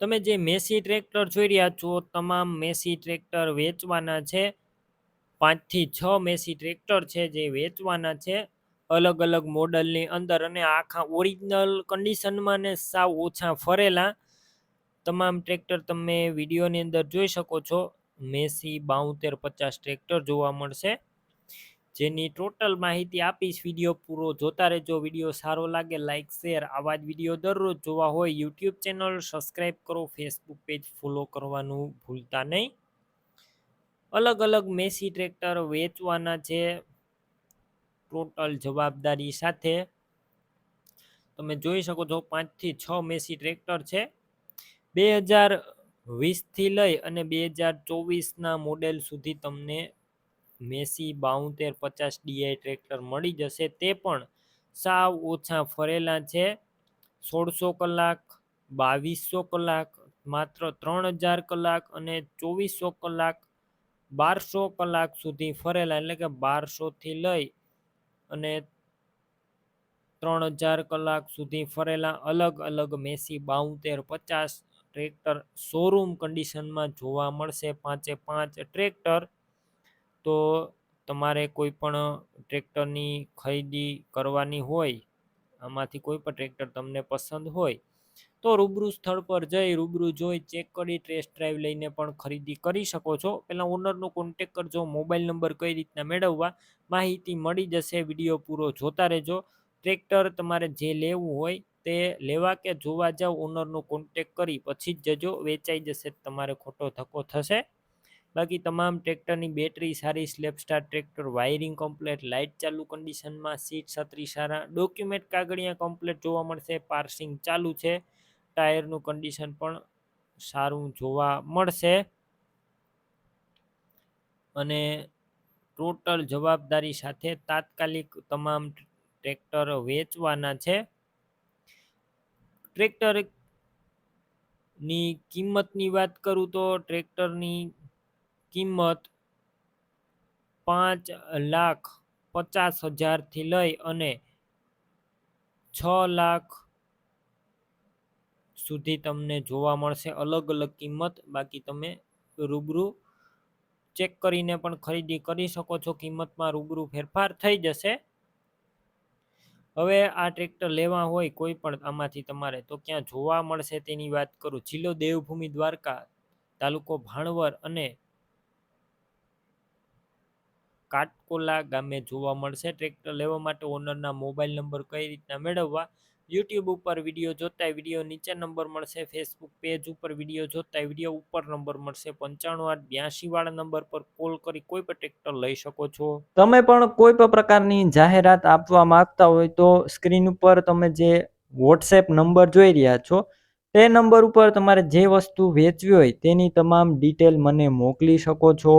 તમે જે Massey tractor જોઈ રહ્યા છો, તમામ મેસી ટ્રેક્ટર વેચવાના છે. પાંચથી છ મેસી ટ્રેક્ટર છે જે વેચવાના છે. અલગ અલગ મોડલની અંદર અને આખા ઓરિજિનલ કન્ડિશનમાં ને સાવ ઓછા ફરેલા. તમામ ટ્રેક્ટર તમે વિડીયોની અંદર જોઈ શકો છો. મેસી બાઉતેર પચાસ ટ્રેક્ટર જોવા મળશે. જેની ટોટલ માહિતી આપીશ, વીડિયો પૂરો જોતા રહેજો. વીડિયો સારો લાગે લાઇક શેર આવા જ વીડિયો દરરોજ જોવા હોય, યુટ્યુબ ચેનલ સબસ્ક્રાઈબ કરો ફેસબુક પેજ ફોલો કરવાનું ભૂલતા નહીં. અલગ અલગ મેસી ટ્રેક્ટર વેચવાના છે ટોટલ જવાબદારી સાથે. તમે જોઈ શકો છો, પાંચથી છ મેસી ટ્રેક્ટર છે. બે હજાર વીસથી લઈ અને બે હજાર ચોવીસના મોડેલ સુધી તમને મેસી બાઉતેર પચાસ ડીઆઈ ટ્રેક્ટર મળી જશે તે પણ સાવ ઓછા ફરેલા છે. સોળસો કલાક, બાવીસો કલાક, માત્ર ત્રણ હજાર કલાક અને ચોવીસો કલાક, બારસો કલાક સુધી ફરેલા એટલે કે બારસોથી લઈ અને ત્રણ હજાર કલાક સુધી ફરેલા અલગ અલગ મેસી બાઉતેર પચાસ ટ્રેક્ટર શોરૂમ કન્ડિશનમાં જોવા મળશે. પાંચે પાંચ ટ્રેક્ટર તો તમારે કોઈ પણ ટ્રેક્ટરની ખરીદી કરવાની હોય, આમાંથી કોઈ પણ ટ્રેક્ટર તમને પસંદ હોય, તો રૂબરૂ સ્થળ પર જઈ, રૂબરૂ જોઈ, ચેક કરી, ટેસ્ટ ડ્રાઈવ લઈને પણ ખરીદી કરી શકો છો. પહેલાં ઓનરનો કોન્ટેક કરજો, મોબાઈલ નંબર કઈ રીતના મેળવવા, માહિતી મળી જશે, વીડિયો પૂરો જોતા રહેજો. ટ્રેક્ટર તમારે જે લેવું હોય તે લેવા કે જોવા જાવ, ઓનરનો કોન્ટેક કરી પછી જ જજો, વેચાઈ જશે, તમારે ખોટો ધક્કો થશે. બાકી તમામ ટ્રેક્ટરની બેટરી સારી slap start tractor, wiring complete, light ચાલુ કન્ડિશનમાં, સીટ છત્રી સારા, ડોક્યુમેન્ટ કાગળિયા કમ્પ્લેટ જોવા મળશે, પાર્સિંગ ચાલુ છે, ટાયરનું કન્ડિશન પણ સારું જોવા મળશે. અને ટોટલ જવાબદારી સાથે તાત્કાલિક તમામ ટ્રેક્ટર વેચવાના છે. ટ્રેક્ટરની કિંમતની વાત કરું તો ટ્રેક્ટરની કિંમત પાંચ લાખ પચાસ હજારથી લઈ અને છ લાખ સુધી તમને જોવા મળશે અલગ અલગ કિંમત. બાકી તમે રૂબરૂ ચેક કરીને પણ ખરીદી કરી શકો છો. કિંમતમાં રૂબરૂ ફેરફાર થઈ જશે. હવે આ ટ્રેક્ટર લેવા હોય કોઈ પણ આમાંથી તમારે, તો ક્યાં જોવા મળશે તેની વાત કરું. જિલ્લો દેવભૂમિ દ્વારકા તાલુકો ભાણવર અને કાટકોલા ગામે જોવા મળશે. ટ્રેક્ટર લેવા માટે ઓનરના મોબાઈલ નંબર કઈ રીતના મેળવવા? યુટ્યુબ ઉપર વીડિયો જોતા વીડિયો નીચે નંબર મળશે. ફેસબુક પેજ ઉપર વીડિયો જોતા વીડિયો ઉપર નંબર મળશે. પંચાણું આઠ બ્યાસી વાળા નંબર પર કોલ કરી કોઈ પણ ટ્રેક્ટર લઈ શકો છો. તમે પણ કોઈ પણ પ્રકારની જાહેરાત આપવા માંગતા હોય તો સ્ક્રીન ઉપર તમે જે વોટ્સએપ નંબર જોઈ રહ્યા છો, તે નંબર ઉપર તમારે જે વસ્તુ વેચવી હોય તેની તમામ ડિટેલ મને મોકલી શકો છો.